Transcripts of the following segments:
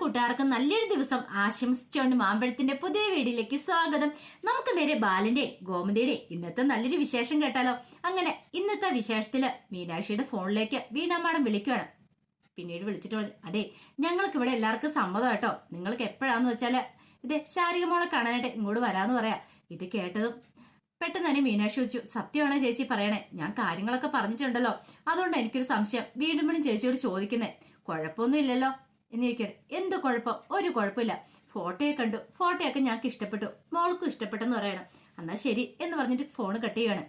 കൂട്ടുകാർക്കും നല്ലൊരു ദിവസം ആശംസിച്ചുകൊണ്ട് മാമ്പഴത്തിന്റെ പുതിയ വീഡിയോയിലേക്ക് സ്വാഗതം. നമുക്ക് നേരെ ബാലന്റെ ഗോമതിയുടെ ഇന്നത്തെ നല്ലൊരു വിശേഷം കേട്ടാലോ? അങ്ങനെ ഇന്നത്തെ വിശേഷത്തിൽ മീനാക്ഷിയുടെ ഫോണിലേക്ക് വീണാമാടം വിളിക്കുകയാണ്. പിന്നീട് വിളിച്ചിട്ട് പറഞ്ഞു അതെ ഞങ്ങൾക്ക് ഇവിടെ എല്ലാവർക്കും സമ്മതം കേട്ടോ. നിങ്ങൾക്ക് എപ്പോഴാന്ന് വെച്ചാൽ ഇത് ശാരിക കാണാനായിട്ട് ഇങ്ങോട്ട് വരാന്ന് പറയാ. ഇത് കേട്ടതും പെട്ടെന്ന് തന്നെ മീനാക്ഷി വെച്ചു സത്യമാണോ ചേച്ചി പറയണേ? ഞാൻ കാര്യങ്ങളൊക്കെ പറഞ്ഞിട്ടുണ്ടല്ലോ. അതുകൊണ്ട് എനിക്കൊരു സംശയം. വീണ്ടും വീണ്ടും ചേച്ചിയോട് ചോദിക്കുന്നേ. കുഴപ്പമൊന്നും ഇല്ലല്ലോ എന്ന് ചോദിക്കട്ടെ എന്ത് കുഴപ്പം? ഒരു കുഴപ്പമില്ല. ഫോട്ടോയെ കണ്ടു. ഫോട്ടോയൊക്കെ ഞങ്ങൾക്ക് ഇഷ്ടപ്പെട്ടു. മോൾക്കും ഇഷ്ടപ്പെട്ടെന്ന് പറയണം. എന്നാ ശരി എന്ന് പറഞ്ഞിട്ട് ഫോൺ കട്ട് ചെയ്യാണ്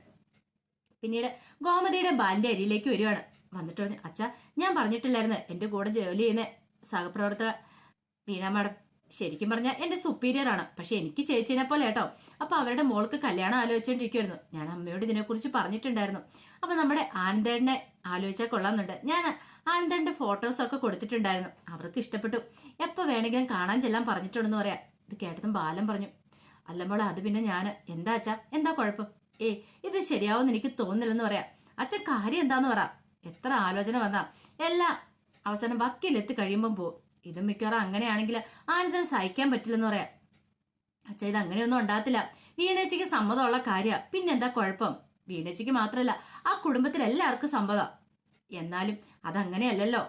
പിന്നീട് ഗോമതിയുടെ ബാലിന്റെ അരിയിലേക്ക് വരികയാണ് വന്നിട്ട് പറഞ്ഞു അച്ഛാ ഞാൻ പറഞ്ഞിട്ടില്ലായിരുന്നു എന്റെ കൂടെ ജോലി ചെയ്യുന്ന സഹപ്രവർത്തക വീണ മാഡം. ശരിക്കും പറഞ്ഞാൽ എന്റെ സുപ്പീരിയർ ആണ്. പക്ഷെ എനിക്ക് ചേച്ചീനെ പോലെ കേട്ടോ. അപ്പൊ അവരുടെ മോൾക്ക് കല്യാണം ആലോചിച്ചുകൊണ്ടിരിക്കുവായിരുന്നു ഞാൻ അമ്മയോട് ഇതിനെക്കുറിച്ച് പറഞ്ഞിട്ടുണ്ടായിരുന്നു. അപ്പൊ നമ്മുടെ ആനന്ദേടനെ ആലോചിച്ചാൽ കൊള്ളാമെന്നുണ്ട്. ഞാൻ ആനന്ദേന്റെ ഫോട്ടോസൊക്കെ കൊടുത്തിട്ടുണ്ടായിരുന്നു. അവർക്ക് ഇഷ്ടപ്പെട്ടു. എപ്പോൾ വേണമെങ്കിലും കാണാൻ ചെല്ലാൻ പറഞ്ഞിട്ടുണ്ടെന്ന് പറയാം. ഇത് കേട്ടതും ബാലൻ പറഞ്ഞു. അല്ലമ്പോൾ അത് പിന്നെ ഞാൻ എന്താ അച്ഛാ? എന്താ കുഴപ്പം? ഏ ഇത് ശരിയാവുമെന്ന് എനിക്ക് തോന്നുന്നില്ലെന്ന് പറയാം. അച്ഛൻ കാര്യം എന്താന്ന് പറ. എത്ര ആലോചന വന്നാ. എല്ലാം അവസാനം വക്കീലെത്തി കഴിയുമ്പം പോവും. ഇതും മിക്കവാറും അങ്ങനെയാണെങ്കിൽ ആനന്ദന് സഹിക്കാൻ പറ്റില്ലെന്ന് പറയാം. അച്ഛ ഇത് അങ്ങനെയൊന്നും ഉണ്ടാകത്തില്ല. വീണേച്ചിക്ക് സമ്മതമുള്ള കാര്യമാണ് പിന്നെന്താ കുഴപ്പം? വീണേച്ചിക്ക് മാത്രമല്ല ആ കുടുംബത്തിൽ എല്ലാവർക്കും സമ്മതം. എന്നാലും അതങ്ങനെയല്ലല്ലോ.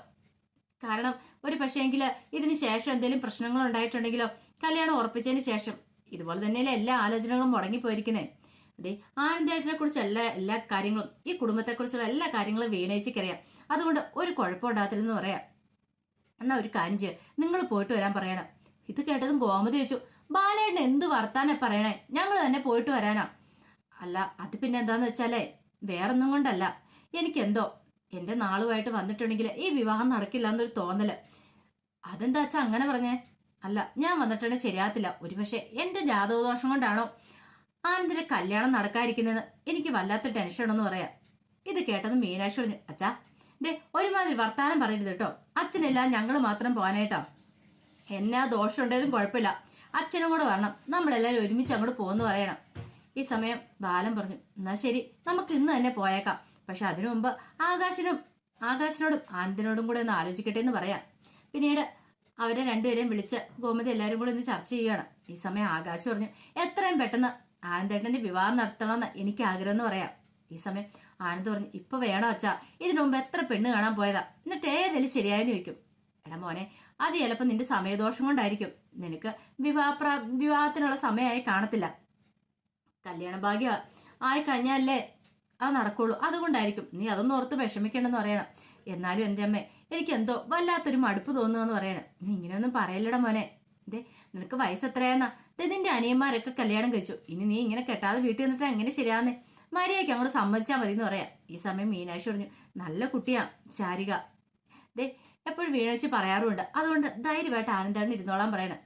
കാരണം ഒരു പക്ഷേങ്കിൽ ഇതിന് ശേഷം എന്തെങ്കിലും പ്രശ്നങ്ങൾ ഉണ്ടായിട്ടുണ്ടെങ്കിലോ കല്യാണം ഉറപ്പിച്ചതിന് ശേഷം ഇതുപോലെ തന്നെയല്ലേ എല്ലാ ആലോചനകളും മുടങ്ങിപ്പോയിരിക്കുന്നേ. അതെ ആനന്ദേട്ടനെ കുറിച്ചുള്ള എല്ലാ എല്ലാ കാര്യങ്ങളും ഈ കുടുംബത്തെക്കുറിച്ചുള്ള എല്ലാ കാര്യങ്ങളും വീണേച്ചിക്കറിയാം അതുകൊണ്ട് ഒരു കുഴപ്പമുണ്ടാകത്തില്ലെന്ന് പറയാം. എന്നാ ഒരു കാര്യം ചെയ്യുക നിങ്ങൾ പോയിട്ട് വരാൻ പറയണം. ഇത് കേട്ടതും ഗോമതി ചോദിച്ചു ബാലേട്ടൻ എന്ത് വർത്താനെ പറയണേ? ഞങ്ങൾ തന്നെ പോയിട്ട് വരാനാ. അല്ല അത് പിന്നെ എന്താന്ന് വെച്ചാലേ വേറൊന്നും കൊണ്ടല്ല. എനിക്കെന്തോ എന്റെ നാളുമായിട്ട് വന്നിട്ടുണ്ടെങ്കിൽ ഈ വിവാഹം നടക്കില്ല എന്നൊരു തോന്നൽ. അതെന്താ വെച്ചാ അങ്ങനെ പറഞ്ഞേ? അല്ല ഞാൻ വന്നിട്ടുണ്ടെങ്കിൽ ശരിയാകത്തില്ല. ഒരുപക്ഷെ എന്റെ ജാതകദോഷം കൊണ്ടാണോ ആനന്ദിന്റെ കല്യാണം നടക്കാതിരിക്കുന്നത് എനിക്ക് വല്ലാത്ത ടെൻഷനാണെന്ന് പറയാം. ഇത് കേട്ടത് മീനാക്ഷി പറഞ്ഞു അച്ഛാ ദേ ഒരുമാതിരി വർത്താനം പറയരുത് കേട്ടോ. അച്ഛനെല്ലാം ഞങ്ങൾ മാത്രം പോകാനായിട്ടോ. എന്നാ ദോഷമുണ്ടെങ്കിലും കുഴപ്പമില്ല. അച്ഛനും കൂടെ വരണം. നമ്മളെല്ലാവരും ഒരുമിച്ച് അങ്ങോട്ട് പോകുന്നു പറയണം. ഈ സമയം ബാലൻ പറഞ്ഞു എന്നാ ശരി നമുക്ക് ഇന്ന് തന്നെ പോയേക്കാം. പക്ഷെ അതിനു മുമ്പ് ആകാശനും ആകാശനോടും ആനന്ദിനോടും കൂടെ ഒന്ന് ആലോചിക്കട്ടെ എന്ന് പറയാം. പിന്നീട് അവരെ രണ്ടുപേരെയും വിളിച്ച് ഗോമതി എല്ലാവരും കൂടെ ഒന്ന് ചർച്ച ചെയ്യുകയാണ്. ഈ സമയം ആകാശ് പറഞ്ഞു എത്രയും പെട്ടെന്ന് ആനന്ദേട്ടന്റെ വിവാഹം നടത്തണമെന്ന് എനിക്ക് ആഗ്രഹം എന്ന് പറയാം. ഈ സമയം ആനന്ദ് പറഞ്ഞു ഇപ്പൊ വേണോ അച്ഛാ? ഇതിനു മുമ്പ് എത്ര പെണ്ണ് കാണാൻ പോയതാ? എന്നിട്ട് ഏതെങ്കിലും ശരിയായെന്ന് ചോദിക്കും. എടാ മോനെ അത് ചിലപ്പോൾ നിന്റെ സമയദോഷം കൊണ്ടായിരിക്കും. നിനക്ക് വിവാഹ പ്ര- വിവാഹത്തിനുള്ള സമയമായി കാണത്തില്ല. കല്യാണ ഭാഗ്യ ആയി കഴിഞ്ഞാലേ അത് നടക്കുള്ളൂ. അതുകൊണ്ടായിരിക്കും നീ അതൊന്നും ഓർത്ത് വിഷമിക്കണമെന്ന് പറയണം. എന്നാലും എന്റെ അമ്മേ എനിക്ക് എന്തോ വല്ലാത്തൊരു മടുപ്പ് തോന്നുകയെന്ന് പറയണം. നീ ഇങ്ങനെയൊന്നും പറയല്ലടാ മോനെ. ദേ നിനക്ക് വയസ്സ് എത്രയാന്നാ ദേ നിന്റെ അനിയന്മാരൊക്കെ കല്യാണം കഴിച്ചു. ഇനി നീ ഇങ്ങനെ കെട്ടാതെ വീട്ടിൽ നിന്നിട്ട് എങ്ങനെ ശരിയാന്നേ മര്യാദയ്ക്ക് അങ്ങോട്ട് സമ്മതിച്ചാൽ മതി എന്ന് പറയാം. ഈ സമയം മീനാക്ഷി പറഞ്ഞു നല്ല കുട്ടിയാ ശാരിക. ദേ എപ്പോഴും വീണച്ച് പറയാറുമുണ്ട്. അതുകൊണ്ട് ധൈര്യമായിട്ട് ആനന്ദാണ് ഇരുന്നോളാൻ പറയണം.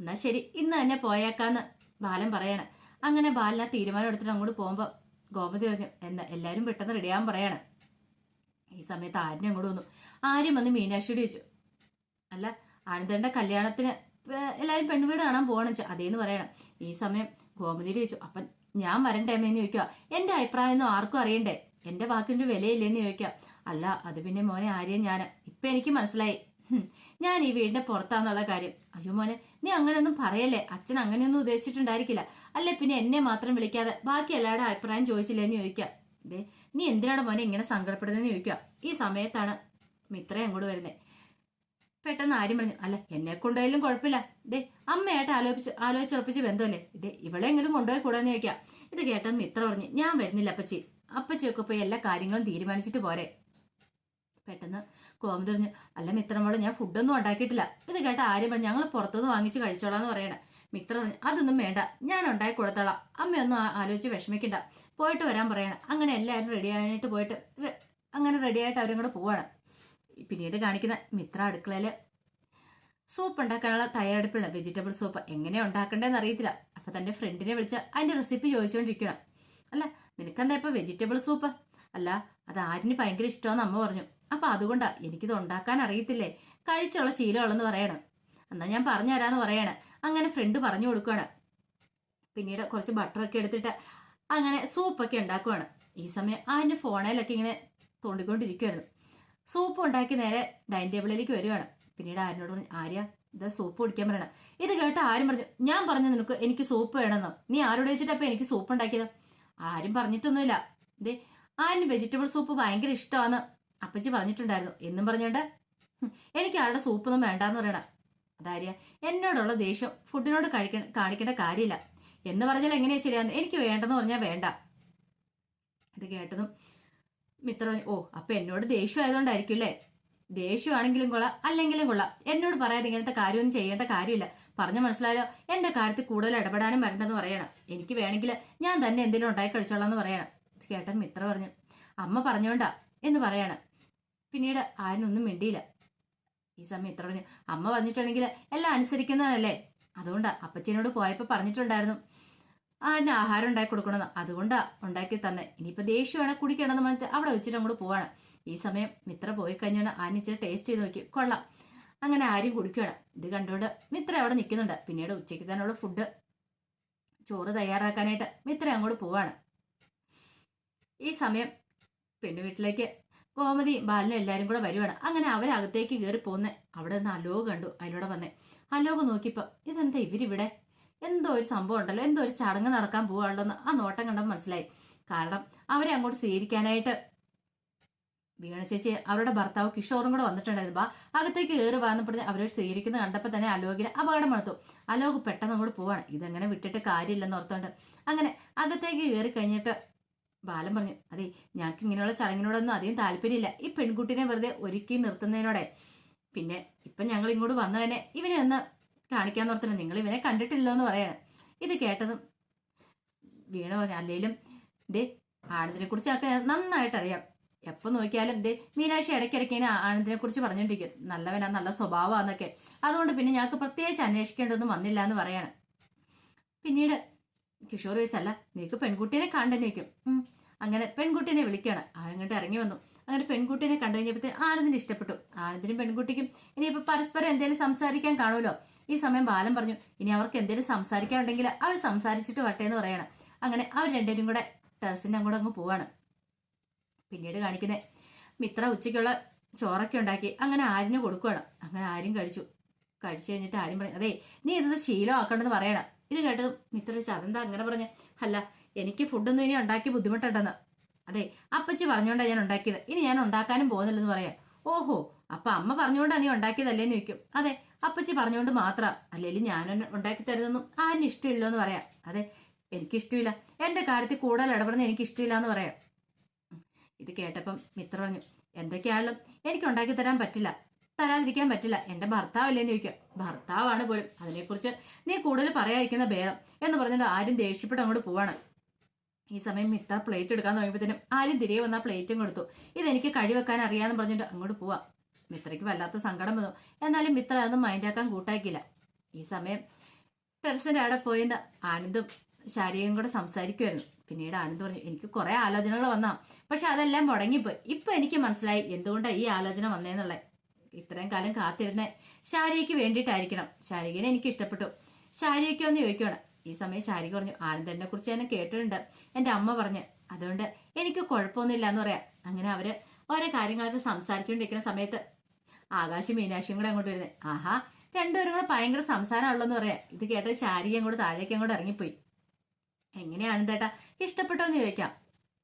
എന്നാ ശരി ഇന്ന് തന്നെ പോയേക്കാന്ന് ബാലൻ പറയണം. അങ്ങനെ ബാലൻ തീരുമാനം എടുത്തിട്ട് അങ്ങോട്ട് പോകുമ്പോൾ ഗോമതി പറഞ്ഞു എന്നാ എല്ലാവരും പെട്ടെന്ന് റെഡിയാൻ പറയാണ്. ഈ സമയത്ത് ആര്യൻ അങ്ങോട്ട് വന്നു. ആര്യം വന്ന് മീനാക്ഷിയോട് ചോദിച്ചു അല്ല ആനന്ദന്റെ കല്യാണത്തിന് എല്ലാവരും പെൺവീട് കാണാൻ പോകണം അതേന്ന് പറയണം. ഈ സമയം ഗോമതിയോട് ചോദിച്ചു അപ്പം ഞാൻ വരണ്ടേ എന്ന് ചോദിക്കുക എന്റെ അഭിപ്രായം ഒന്നും ആർക്കും അറിയണ്ടേ? എന്റെ വാക്കിന്റെ വിലയില്ലേന്ന് ചോദിക്കുക അല്ല അത് പിന്നെ മോനെ ആര്യം ഞാൻ ഇപ്പൊ എനിക്ക് മനസ്സിലായി. ഞാൻ ഈ വീടിന്റെ പുറത്താന്നുള്ള കാര്യം. അയ്യോ മോനെ നീ അങ്ങനെയൊന്നും പറയല്ലേ? അച്ഛൻ അങ്ങനെയൊന്നും ഉദ്ദേശിച്ചിട്ടുണ്ടായിരിക്കില്ല. അല്ലെ പിന്നെ എന്നെ മാത്രം വിളിക്കാതെ ബാക്കി എല്ലാവരുടെ അഭിപ്രായം ചോദിച്ചില്ലേന്ന് ചോദിക്കുക ദേ നീ എന്തിനാണ് മോനെ ഇങ്ങനെ സങ്കടപ്പെടുന്നതെന്ന് ചോദിക്കുക ഈ സമയത്താണ് മിത്ര അങ്ങോട്ട് വരുന്നത് പെട്ടെന്ന് ആരും പറഞ്ഞു അല്ല എന്നെ കൊണ്ടുപോയാലും കുഴപ്പമില്ല. ദേ അമ്മയായിട്ട് ആലോചിച്ച് ആലോചിച്ചുറപ്പിച്ച് ബന്ധമല്ലേ? ഇതേ ഇവളെങ്കിലും കൊണ്ടുപോയി കൂടാന്ന് ചോദിക്കാം. ഇത് കേട്ടാൽ മിത്ര പറഞ്ഞു ഞാൻ വരുന്നില്ല അപ്പച്ചി. അപ്പച്ചിയൊക്കെ പോയി എല്ലാ കാര്യങ്ങളും തീരുമാനിച്ചിട്ട് പോരെ. പെട്ടെന്ന് കോമതി പറഞ്ഞു അല്ല മിത്രമോട് ഞാൻ ഫുഡൊന്നും ഉണ്ടാക്കിയിട്ടില്ല. ഇത് കേട്ട ആര്യം പറഞ്ഞു ഞങ്ങൾ പുറത്തുനിന്ന് വാങ്ങിച്ച് കഴിച്ചോളാന്ന് പറയണേ. മിത്ര പറഞ്ഞു അതൊന്നും വേണ്ട ഞാൻ ഉണ്ടാക്കി കൊടുത്തോളാം. അമ്മയൊന്നും ആലോചിച്ച് വിഷമിക്കണ്ട പോയിട്ട് വരാൻ പറയണം. അങ്ങനെ എല്ലാവരും റെഡി ആയിട്ട് പോയിട്ട് അങ്ങനെ റെഡി ആയിട്ട് അവരും കൂടെ പോവാണ്. പിന്നീട് കാണിക്കുന്ന മിത്ര അടുക്കളയിൽ സൂപ്പ് ഉണ്ടാക്കാനുള്ള തയ്യാറെടുപ്പുള്ള വെജിറ്റബിൾ സൂപ്പ് എങ്ങനെ ഉണ്ടാക്കണ്ടേന്ന് അറിയത്തില്ല. അപ്പൊ തന്റെ ഫ്രണ്ടിനെ വിളിച്ച് അതിന്റെ റെസിപ്പി ചോദിച്ചുകൊണ്ടിരിക്കണം അല്ല നിനക്കെന്താ ഇപ്പൊ വെജിറ്റബിൾ സൂപ്പ് അല്ല അത് ആരിന് ഭയങ്കര ഇഷ്ടമാന്ന് അമ്മ പറഞ്ഞു. അപ്പൊ അതുകൊണ്ടാ എനിക്കിത് ഉണ്ടാക്കാൻ അറിയത്തില്ലേ കഴിച്ചുള്ള ശീലമുള്ളെന്ന് പറയണം. എന്നാ ഞാൻ പറഞ്ഞു തരാന്ന് പറയണ. അങ്ങനെ ഫ്രണ്ട് പറഞ്ഞു കൊടുക്കുകയാണ് പിന്നീട് കുറച്ച് ബട്ടറൊക്കെ എടുത്തിട്ട് അങ്ങനെ സൂപ്പൊക്കെ ഉണ്ടാക്കുവാണ്. ഈ സമയം അതിന്റെ ഫോണിലൊക്കെ ഇങ്ങനെ തോണ്ടിക്കൊണ്ടിരിക്കുവായിരുന്നു. സൂപ്പ് ഉണ്ടാക്കി നേരെ ഡൈനിങ് ടേബിളിലേക്ക് വരുവാണ്. പിന്നീട് ആരിനോട് പറഞ്ഞു ആര്യ ഇതാ സൂപ്പ് കുടിക്കാൻ പറയണം. ഇത് കേട്ട് ആരും പറഞ്ഞു ഞാൻ പറഞ്ഞു നിനക്ക് എനിക്ക് സൂപ്പ് വേണമെന്നോ. നീ ആരോട് വെച്ചിട്ടപ്പോ എനിക്ക് സൂപ്പ് ഉണ്ടാക്കിയത്? ആരും പറഞ്ഞിട്ടൊന്നുമില്ല. ദേ ആരും വെജിറ്റബിൾ സൂപ്പ് ഭയങ്കര ഇഷ്ടമാന്ന് അപ്പച്ചി പറഞ്ഞിട്ടുണ്ടായിരുന്നു. എന്നും പറഞ്ഞോണ്ട് എനിക്ക് ആരുടെ സൂപ്പൊന്നും വേണ്ടാന്ന് പറയണ. അതാര്യ എന്നോടുള്ള ദേഷ്യം ഫുഡിനോട് കഴിക്ക കാണിക്കേണ്ട കാര്യമില്ല. എന്ന് പറഞ്ഞാൽ എങ്ങനെയാ ശരിയാന്ന് എനിക്ക് വേണ്ടെന്ന് പറഞ്ഞാൽ വേണ്ട. ഇത് കേട്ടതും മിത്ര ഓ അപ്പൊ എന്നോട് ദേഷ്യം ആയതുകൊണ്ടായിരിക്കും അല്ലേ ദേഷ്യമാണെങ്കിലും കൊള്ളാം അല്ലെങ്കിലും കൊള്ളാം. എന്നോട് പറയാതെ ഇങ്ങനത്തെ കാര്യമൊന്നും ചെയ്യേണ്ട കാര്യമില്ല. പറഞ്ഞു മനസ്സിലായോ? എന്റെ കാര്യത്തിൽ കൂടുതൽ ഇടപെടാനും വരണ്ടെന്ന് പറയണം. എനിക്ക് വേണമെങ്കിൽ ഞാൻ തന്നെ എന്തെങ്കിലും ഉണ്ടായി കഴിച്ചോളാം എന്ന് പറയണം. കേട്ടൻ മിത്ര പറഞ്ഞു അമ്മ പറഞ്ഞോണ്ടാ എന്ന് പറയണം. പിന്നീട് ആരിനൊന്നും മിണ്ടിയില്ല. ഈ സമയം ഇത്ര പറഞ്ഞു. അമ്മ പറഞ്ഞിട്ടുണ്ടെങ്കിൽ എല്ലാം അനുസരിക്കുന്നതാണല്ലേ? അതുകൊണ്ടാ അപ്പച്ചനോട് പോയപ്പോൾ പറഞ്ഞിട്ടുണ്ടായിരുന്നു. ആരിന് ആഹാരം ഉണ്ടാക്കി കൊടുക്കണമെന്ന്. അതുകൊണ്ടാ ഉണ്ടാക്കി തന്നെ. ഇനിയിപ്പോൾ ദേഷ്യമാണ് കുടിക്കണമെന്ന് പറഞ്ഞിട്ട് അവിടെ വെച്ചിട്ട് അങ്ങോട്ട് പോവാണ്. ഈ സമയം മിത്ര പോയി കഴിഞ്ഞാണ് ആന ഇച്ചിരി ടേസ്റ്റ് ചെയ്ത് നോക്കി. കൊള്ളാം. അങ്ങനെ ആരും കുടിക്കുകയാണ്. ഇത് കണ്ടുകൊണ്ട് മിത്ര അവിടെ നിൽക്കുന്നുണ്ട്. പിന്നീട് ഉച്ചയ്ക്ക് തന്നെയുള്ള ഫുഡ് ചോറ് തയ്യാറാക്കാനായിട്ട് മിത്ര അങ്ങോട്ട് പോവാണ്. ഈ സമയം പെണ്ണു വീട്ടിലേക്ക് ഗോമതി ബാലനും എല്ലാവരും കൂടെ വരുവാണ്. അങ്ങനെ അവരകത്തേക്ക് കയറി പോന്നെ അവിടെ നിന്ന് അലോക് കണ്ടു അതിലൂടെ വന്നേ. അലോക് നോക്കിപ്പോ ഇതെന്താ ഇവരിവിടെ? എന്തോ ഒരു സംഭവം ഉണ്ടല്ലോ എന്തോ ഒരു ചടങ്ങ് നടക്കാൻ പോവാണല്ലോ ആ നോട്ടം കണ്ടപ്പോൾ മനസ്സിലായി. കാരണം അവരെ അങ്ങോട്ട് സ്വീകരിക്കാനായിട്ട് വീണ ചേച്ചി അവരുടെ ഭർത്താവ് കിഷോറും കൂടെ വന്നിട്ടുണ്ടായിരുന്നു. ബാ അകത്തേക്ക് കയറി വന്നപ്പോഴേ അവരെ സ്വീകരിക്കുന്നത് കണ്ടപ്പോൾ തന്നെ അലോകിന് അപകടം മണത്തു അലോക് പെട്ടെന്ന് അങ്ങോട്ട് പോവാണ്. ഇതെങ്ങനെ വിട്ടിട്ട് കാര്യമില്ലെന്ന് ഓർത്തോണ്ട്. അങ്ങനെ അകത്തേക്ക് കയറി കഴിഞ്ഞിട്ട് ബാലൻ പറഞ്ഞു അതെ ഞങ്ങൾക്ക് ഇങ്ങനെയുള്ള ചടങ്ങിനോടൊന്നും അധികം താല്പര്യമില്ല. ഈ പെൺകുട്ടിനെ വെറുതെ ഒരുക്കി നിർത്തുന്നതിനോടെ. പിന്നെ ഇപ്പം ഞങ്ങൾ ഇങ്ങോട്ട് വന്നു ഇവനെ ഒന്ന് കാണിക്കാൻ ഓർത്തണം നിങ്ങൾ ഇവനെ കണ്ടിട്ടില്ലോ എന്ന് പറയാണ്. ഇത് കേട്ടതും വീണ പറഞ്ഞു അല്ലെങ്കിലും ദേ ആനന്ദിനെ കുറിച്ച് ഒക്കെ നന്നായിട്ട് അറിയാം എപ്പോൾ നോക്കിയാലും ദേ മീനാക്ഷി ഇടയ്ക്കിടയ്ക്ക് ഇങ്ങനെ ആനന്ദിനെ കുറിച്ച് പറഞ്ഞുകൊണ്ടിരിക്കും നല്ലവനാ നല്ല സ്വഭാവമാന്നൊക്കെ. അതുകൊണ്ട് പിന്നെ ഞങ്ങൾക്ക് പ്രത്യേകിച്ച് അന്വേഷിക്കേണ്ടതൊന്നും വന്നില്ല എന്ന് പറയാണ്. പിന്നീട് കിഷോർ ചോദിച്ചല്ല നീക്ക് പെൺകുട്ടീനെ കണ്ടെന്നേക്കും. അങ്ങനെ പെൺകുട്ടീനെ വിളിക്കുകയാണ്. അങ്ങോട്ട് ഇറങ്ങി വന്നു. അങ്ങനെ പെൺകുട്ടീനെ കണ്ടു കഴിഞ്ഞപ്പോഴത്തേന് ആനന്ദിന് ഇഷ്ടപ്പെട്ടു. ആനന്ദിനും പെൺകുട്ടിക്കും ഇനിയിപ്പോൾ പരസ്പരം എന്തെങ്കിലും സംസാരിക്കാൻ കാണുമല്ലോ? ഈ സമയം ബാലൻ പറഞ്ഞു ഇനി അവർക്ക് എന്തെങ്കിലും സംസാരിക്കാനുണ്ടെങ്കിൽ അവർ സംസാരിച്ചിട്ട് വരട്ടെ എന്ന് പറയണം. അങ്ങനെ അവർ രണ്ടുപേരും കൂടെ ടെറസിന്റെ അങ്ങോട്ട് അങ്ങ് പോവാണ്. പിന്നീട് കാണിക്കുന്നത് മിത്ര ഉച്ചയ്ക്കുള്ള ചോറൊക്കെ ഉണ്ടാക്കി അങ്ങനെ ആരിന് കൊടുക്കുകയാണ് അങ്ങനെ ആരും കഴിച്ചു. കഴിച്ചു കഴിഞ്ഞിട്ട് ആരും പറഞ്ഞു അതെ നീ ഇതൊരു ശീലമാക്കണ്ടെന്ന് പറയണം. ഇത് കേട്ടതും മിത്ര ചോദിച്ചു അതെന്താ അങ്ങനെ പറഞ്ഞ അല്ല എനിക്ക് ഫുഡൊന്നും ഇനി ഉണ്ടാക്കി ബുദ്ധിമുട്ടുണ്ടെന്ന്. അതെ അപ്പച്ചി പറഞ്ഞുകൊണ്ടാണ് ഞാൻ ഉണ്ടാക്കിയത്. ഇനി ഞാൻ ഉണ്ടാക്കാനും പോകുന്നില്ലെന്ന് പറയാം. ഓഹോ അപ്പൊ അമ്മ പറഞ്ഞുകൊണ്ടാണ് നീ ഉണ്ടാക്കിയതല്ലേന്ന് ചോദിക്കും. അതെ അപ്പച്ചി പറഞ്ഞുകൊണ്ട് മാത്രം. അല്ലെങ്കിൽ ഞാൻ ഉണ്ടാക്കി തരുന്നൊന്നും ആരും ഇഷ്ടമില്ലോ എന്ന് പറയാം. അതെ എനിക്കിഷ്ടമില്ല. എന്റെ കാര്യത്തിൽ കൂടുതൽ ഇടപെടുന്ന എനിക്ക് ഇഷ്ടമില്ല എന്ന് പറയാം. ഇത് കേട്ടപ്പം മിത്ര പറഞ്ഞു എന്തൊക്കെയാണല്ലോ എനിക്ക് ഉണ്ടാക്കി തരാൻ പറ്റില്ല. തരാതിരിക്കാൻ പറ്റില്ല. എന്റെ ഭർത്താവല്ലേന്ന് ചോദിക്കുക ഭർത്താവാണ് പോലും. അതിനെക്കുറിച്ച് നീ കൂടുതൽ പറയാതിരിക്കുന്ന ഭേദം. എന്ന് പറഞ്ഞിട്ട് ആരും ദേഷ്യപ്പെട്ട് അങ്ങോട്ട് പോവാണ്. ഈ സമയം മിത്ര പ്ലേറ്റ് എടുക്കാൻ തുടങ്ങിയപ്പോഴത്തേനും ആരും തിരികെ വന്ന പ്ലേറ്റും കൊടുത്തു. ഇതെനിക്ക് കഴിവെക്കാൻ അറിയാമെന്ന് പറഞ്ഞിട്ട് അങ്ങോട്ട് പോവാം. മിത്രയ്ക്ക് വല്ലാത്ത സങ്കടം വന്നു. എന്നാലും മിത്ര അതൊന്നും മൈൻഡാക്കാൻ കൂട്ടാക്കിയില്ല. ഈ സമയം ടെറസിന്റെ അവിടെ പോയിന്ന് ആനന്ദും ശാരികയും കൂടെ സംസാരിക്കുമായിരുന്നു പിന്നീട് ആനന്ദ് പറഞ്ഞു എനിക്ക് കുറേ ആലോചനകൾ വന്നാ. പക്ഷെ അതെല്ലാം മുടങ്ങിപ്പോയി. ഇപ്പൊ എനിക്ക് മനസ്സിലായി എന്തുകൊണ്ടാണ് ഈ ആലോചന വന്നേന്നുള്ളത് ഇത്രയും കാലം കാത്തിരുന്നേ ശാരികയ്ക്ക് വേണ്ടിയിട്ടായിരിക്കണം. ശാരികനെ എനിക്ക് ഇഷ്ടപ്പെട്ടു. ശാരീരിക്കൊന്ന് ഒന്ന് ചോദിക്കണം ഈ സമയം ശാരിക പറഞ്ഞു ആനന്ദനെ കുറിച്ച് ഞാൻ കേട്ടിട്ടുണ്ട്. എന്റെ അമ്മ പറഞ്ഞ് അതുകൊണ്ട് എനിക്ക് കുഴപ്പമൊന്നുമില്ല എന്ന് പറയാം. അങ്ങനെ അവർ ഓരോ കാര്യങ്ങളൊക്കെ സംസാരിച്ചുകൊണ്ടിരിക്കുന്ന സമയത്ത് ആകാശം മീനാക്ഷിയും കൂടെ അങ്ങോട്ട് വരുന്നത് ആഹാ രണ്ടുപേരും കൂടെ ഭയങ്കര സംസാരമാണല്ലോ എന്ന് പറയാം. ഇത് കേട്ട ശാരിക അങ്ങോട്ട് താഴേക്ക് അങ്ങോട്ട് ഇറങ്ങിപ്പോയി. എങ്ങനെയാണ് തേട്ടാ ഇഷ്ടപ്പെട്ടോ എന്ന് ചോദിക്കാം.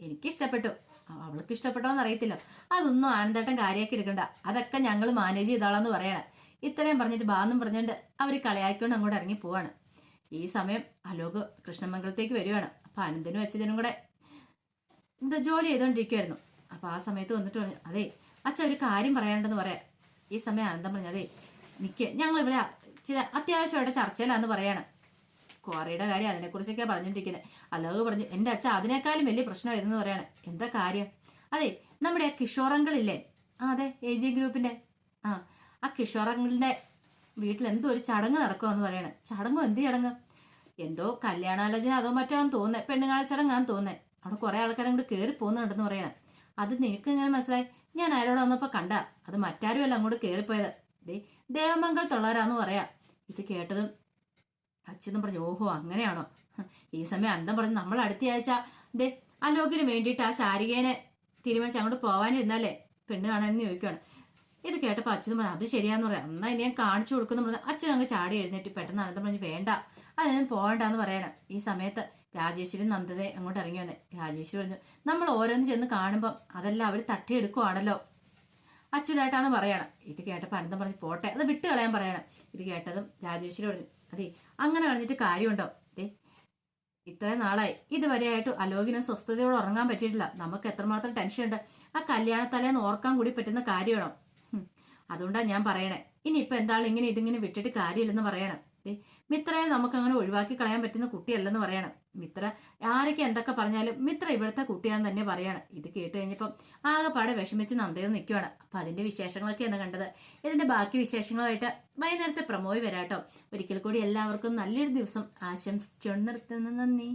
എനിക്ക് ഇഷ്ടപ്പെട്ടു അവൾക്ക് ഇഷ്ടപ്പെട്ടോ എന്ന് അറിയത്തില്ല. അതൊന്നും ആനന്ദേട്ടൻ കാര്യമാക്കി എടുക്കണ്ട. അതൊക്കെ ഞങ്ങൾ മാനേജ് ചെയ്താളെന്ന് പറയണം. ഇത്രയും പറഞ്ഞിട്ട് ബാന്നും പറഞ്ഞുകൊണ്ട് അവർ കളയാക്കിക്കൊണ്ട് അങ്ങോട്ട് ഇറങ്ങി പോവാണ് ഈ സമയം അലോക് കൃഷ്ണമംഗലത്തേക്ക് വരികയാണ്. അപ്പൊ അനന്തനും അച്ഛനും കൂടെ എന്താ ജോലി ചെയ്തുകൊണ്ടിരിക്കുമായിരുന്നു അപ്പൊ ആ സമയത്ത് വന്നിട്ട് പറഞ്ഞു അതെ അച്ഛൻ ഒരു കാര്യം പറയാനുണ്ടെന്ന് പറയാം. ഈ സമയം അനന്തം പറഞ്ഞു അതെ നിക്ക് ഞങ്ങൾ ഇവിടെ ചില അത്യാവശ്യമായിട്ട് ചർച്ചയിലാന്ന് പറയാണ്. ക്വാറിയുടെ കാര്യം അതിനെക്കുറിച്ചൊക്കെ പറഞ്ഞുകൊണ്ടിരിക്കുന്നത് അലോക് പറഞ്ഞു എന്റെ അച്ഛൻ അതിനേക്കാളും വലിയ പ്രശ്നമായിരുന്നു പറയാണ്. എന്താ കാര്യം? അതെ നമ്മുടെ ആ കിഷോറങ്ങളില്ലേ ആ അതെ എ ജി ഗ്രൂപ്പിന്റെ. ആ ആ കിഷോറങ്കളിന്റെ വീട്ടിൽ എന്തോ ഒരു ചടങ്ങ് നടക്കുമെന്ന് പറയണ. ചടങ്ങോ? എന്ത് ചടങ്ങ്? എന്തോ കല്യാണാലോചന അതോ മറ്റോ ആണെന്ന് പെണ്ണുങ്ങളെ ചടങ്ങാന്ന് തോന്നേ അവിടെ കുറെ ആൾക്കാരെ അങ്ങോട്ട് കയറി പോകുന്നുണ്ടെന്ന് പറയണം. അത് നിനക്ക് ഇങ്ങനെ മനസ്സിലായി? ഞാൻ ആരോട് വന്നപ്പോൾ കണ്ട. അത് മറ്റാരും അല്ല അങ്ങോട്ട് കയറിപ്പോയത് ദേ ദേവമംഗലത്തുള്ളവരാന്ന് പറയാം. ഇത് കേട്ടതും അച്ഛനും പറഞ്ഞു ഓഹോ അങ്ങനെയാണോ? ഈ സമയം അന്തം പറഞ്ഞു നമ്മൾ അടുത്ത ആഴ്ച ദേ അലോകിന് വേണ്ടിയിട്ട് ആ ശാരികേനെ തീരുമാനിച്ച് അങ്ങോട്ട് പോവാനിരുന്നല്ലേ? പെണ്ണ് കാണാനെന്ന് ചോദിക്കുകയാണ് ഇത് കേട്ടപ്പോൾ അച്ഛനും പറഞ്ഞു അത് ശരിയാന്ന് പറയാം. എന്നാ ഇനി ഞാൻ കാണിച്ചു കൊടുക്കുന്നു പറഞ്ഞു അച്ഛൻ അങ്ങ് ചാടി എഴുന്നേറ്റ് പെട്ടെന്ന് അനന്തം പറഞ്ഞു വേണ്ട. അതിനൊന്നും പോകണ്ടെന്ന് പറയണം. ഈ സമയത്ത് രാജേശ്വരി നന്ദതയെ അങ്ങോട്ട് ഇറങ്ങി വന്നേ. രാജേശ്വരി പറഞ്ഞു നമ്മൾ ഓരോന്ന് ചെന്ന് കാണുമ്പോൾ അതെല്ലാം അവർ തട്ടിയെടുക്കുവാണല്ലോ. അച്യുതായിട്ടാന്ന് പറയണം. ഇത് കേട്ടപ്പോൾ അനന്തം പറഞ്ഞു പോട്ടെ. അത് വിട്ട് കളയാൻ പറയണം. ഇത് കേട്ടതും രാജേശ്വരി പറഞ്ഞു അതെ അങ്ങനെ കളഞ്ഞിട്ട് കാര്യമുണ്ടോ? ദേ ഇത്രയും നാളായി. ഇതുവരെയായിട്ട് അലോകിന് സ്വസ്ഥതയോടെ ഉറങ്ങാൻ പറ്റിയിട്ടില്ല. നമുക്ക് എത്രമാത്രം ടെൻഷൻ ഉണ്ട് ആ കല്യാണത്തലേന്ന് ഓർക്കാൻ കൂടി പറ്റുന്ന കാര്യമാണോ? അതുകൊണ്ടാണ് ഞാൻ പറയണേ. ഇനി ഇപ്പൊ എന്താണ് ഇങ്ങനെ ഇതിങ്ങനെ വിട്ടിട്ട് കാര്യമില്ലെന്ന് പറയണം. മിത്രയെ നമുക്ക് അങ്ങനെ ഒഴിവാക്കി കളയാൻ പറ്റുന്ന കുട്ടിയല്ലെന്ന് പറയണം. മിത്ര ആരൊക്കെ എന്തൊക്കെ പറഞ്ഞാലും മിത്ര ഇവിടുത്തെ കുട്ടിയാന്ന് തന്നെ പറയണം. ഇത് കേട്ട് കഴിഞ്ഞപ്പം ആകെപ്പാടെ വിഷമിച്ച് നന്ദയിൽ നിൽക്കുവാണ് അപ്പം അതിന്റെ വിശേഷങ്ങളൊക്കെയാണ് കണ്ടത്. ഇതിന്റെ ബാക്കി വിശേഷങ്ങളുമായിട്ട് വൈകുന്നേരത്തെ പ്രമോയി വരാട്ടോ. ഒരിക്കൽ കൂടി എല്ലാവർക്കും നല്ലൊരു ദിവസം. ആശംസിച്ചുകൊണ്ട് നിർത്തുന്നു. നന്ദി.